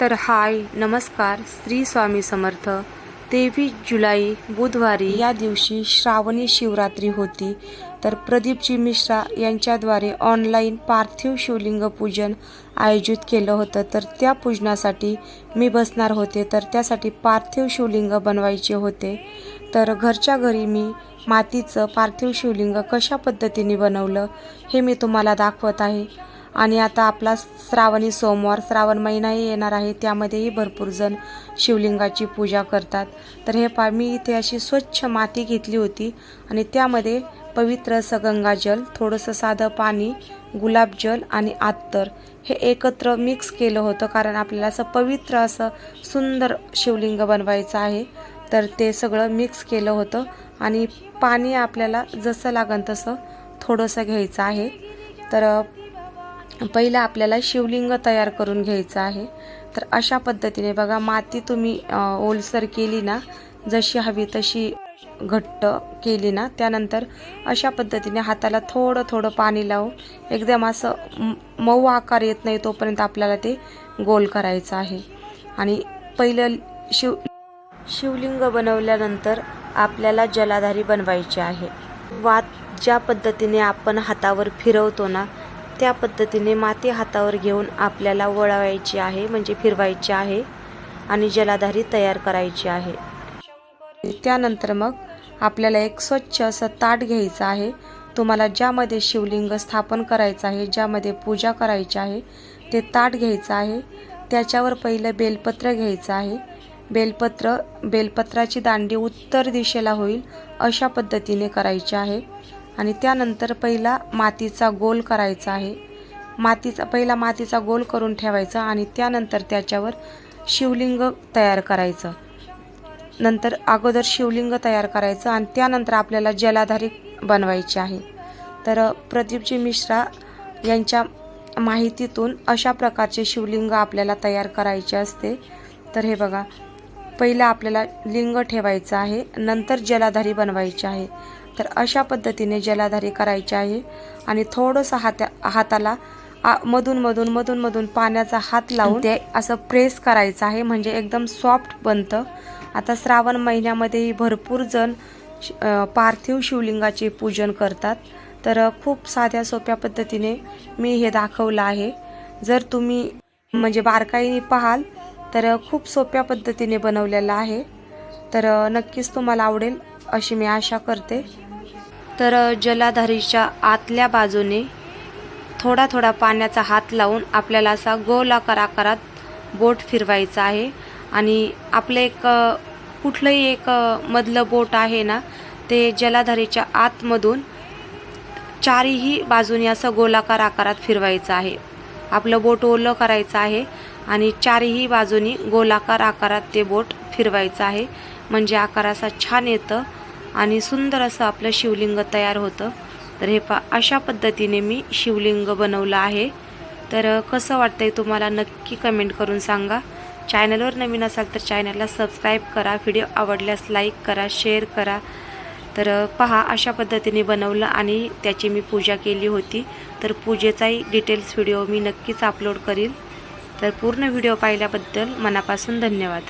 तर हाय नमस्कार श्री स्वामी समर्थ. तेवीस जुलै बुधवारी या दिवशी श्रावणी शिवरात्री होती. तर प्रदीपजी मिश्रा यांच्याद्वारे ऑनलाईन पार्थिव शिवलिंग पूजन आयोजित केलं होतं. तर त्या पूजनासाठी मी बसणार होते. तर त्यासाठी पार्थिव शिवलिंग बनवायचे होते. तर घरच्या घरी मी मातीचं पार्थिव शिवलिंग कशा पद्धतीने बनवलं हे मी तुम्हाला दाखवत आहे. आणि आता आपला श्रावणी सोमवार श्रावण महिनाही येणार आहे त्यामध्येही भरपूर जण शिवलिंगाची पूजा करतात. तर हे पा मी इथे अशी स्वच्छ माती घेतली होती आणि त्यामध्ये पवित्र असं गंगाजल थोडंसं साधं पाणी गुलाबजल आणि आत्तर हे एकत्र मिक्स केलं होतं कारण आपल्याला असं पवित्र असं सुंदर शिवलिंग बनवायचं आहे. तर ते सगळं मिक्स केलं होतं आणि पाणी आपल्याला जसं लागन तसं थोडंसं घ्यायचं आहे. तर पहिलं आपल्याला शिवलिंग तयार करून घ्यायचं आहे. तर अशा पद्धतीने बघा माती तुम्ही ओलसर केली ना जशी हवी तशी घट्ट केली ना त्यानंतर अशा पद्धतीने हाताला थोडं थोडं पाणी लावून एकदम असं मऊ आकार येत नाही तोपर्यंत आपल्याला ते गोल करायचं आहे. आणि पहिलं शिव शिवलिंग बनवल्यानंतर आपल्याला जलाधारी बनवायची आहे. वात ज्या पद्धतीने आपण हातावर फिरवतो ना त्या पद्धतीने माती हातावर घेऊन आपल्याला वळवायची आहे म्हणजे फिरवायची आहे आणि जलाधारी तयार करायची आहे. त्यानंतर मग आपल्याला एक स्वच्छ असं ताट घ्यायचं आहे. तुम्हाला ज्यामध्ये शिवलिंग स्थापन करायचं आहे ज्यामध्ये पूजा करायची आहे ते ताट घ्यायचं आहे. त्याच्यावर पहिलं बेलपत्र घ्यायचं आहे. बेलपत्र बेलपत्राची दांडी उत्तर दिशेला होईल अशा पद्धतीने करायची आहे. आणि त्यानंतर पहिला मातीचा गोल करायचा आहे. मातीचा पहिला मातीचा गोल करून ठेवायचा आणि त्यानंतर त्याच्यावर शिवलिंग तयार करायचं. नंतर अगोदर शिवलिंग तयार करायचं आणि त्यानंतर आपल्याला जलाधारी बनवायची आहे. तर प्रदीपजी मिश्रा यांच्या माहितीतून अशा प्रकारचे शिवलिंग आपल्याला तयार करायचे असते. तर हे बघा पहिलं आपल्याला लिंग ठेवायचं आहे नंतर जलाधारी बनवायची आहे. तर अशा पद्धतीने जलाधारी करायची आहे. आणि थोडंसं हात्या हाताला आ- मधून मधून मधून मधून पाण्याचा हात लावून ते असं प्रेस करायचं आहे. म्हणजे एकदम सॉफ्ट बनतं. आता श्रावण महिन्यामध्येही भरपूर जण पार्थिव शिवलिंगाचे पूजन करतात. तर खूप साध्या सोप्या पद्धतीने मी हे दाखवलं आहे. जर तुम्ही म्हणजे बारकाईने पाहाल तर खूप सोप्या पद्धतीने बनवलेलं आहे. तर नक्कीच तुम्हाला आवडेल अशी मी आशा करते. तर जलाधारीच्या आतल्या बाजूने थोडा थोडा पाण्याचा हात लावून आपल्याला असा गोल आकार आकारात बोट फिरवायचा आहे. आणि आपलं एक कुठलंही एक मधलं बोट आहे ना ते जलाधारीच्या आतमधून चारही बाजूने असं गोलाकार आकारात फिरवायचं आहे. आपलं बोट ओलं करायचं आहे आणि चारही बाजूनी गोलाकार आकारात ते बोट फिरवायचं आहे. म्हणजे आकार असा छान येतं. आणि सुंदर असं आपलं शिवलिंग तयार होतं. तर हे पा अशा पद्धतीने मी शिवलिंग बनवलं आहे. तर कसं वाटतंय तुम्हाला नक्की कमेंट करून सांगा. चॅनलवर नवीन असाल तर चॅनलला सबस्क्राईब करा व्हिडिओ आवडल्यास लाईक करा शेअर करा. तर पहा अशा पद्धतीने बनवलं आणि त्याची मी पूजा केली होती. तर पूजेचाही डिटेल्स व्हिडिओ मी नक्कीच अपलोड करील तर पूर्ण व्हिडिओ पाहिल्याबद्दल मनापासून धन्यवाद.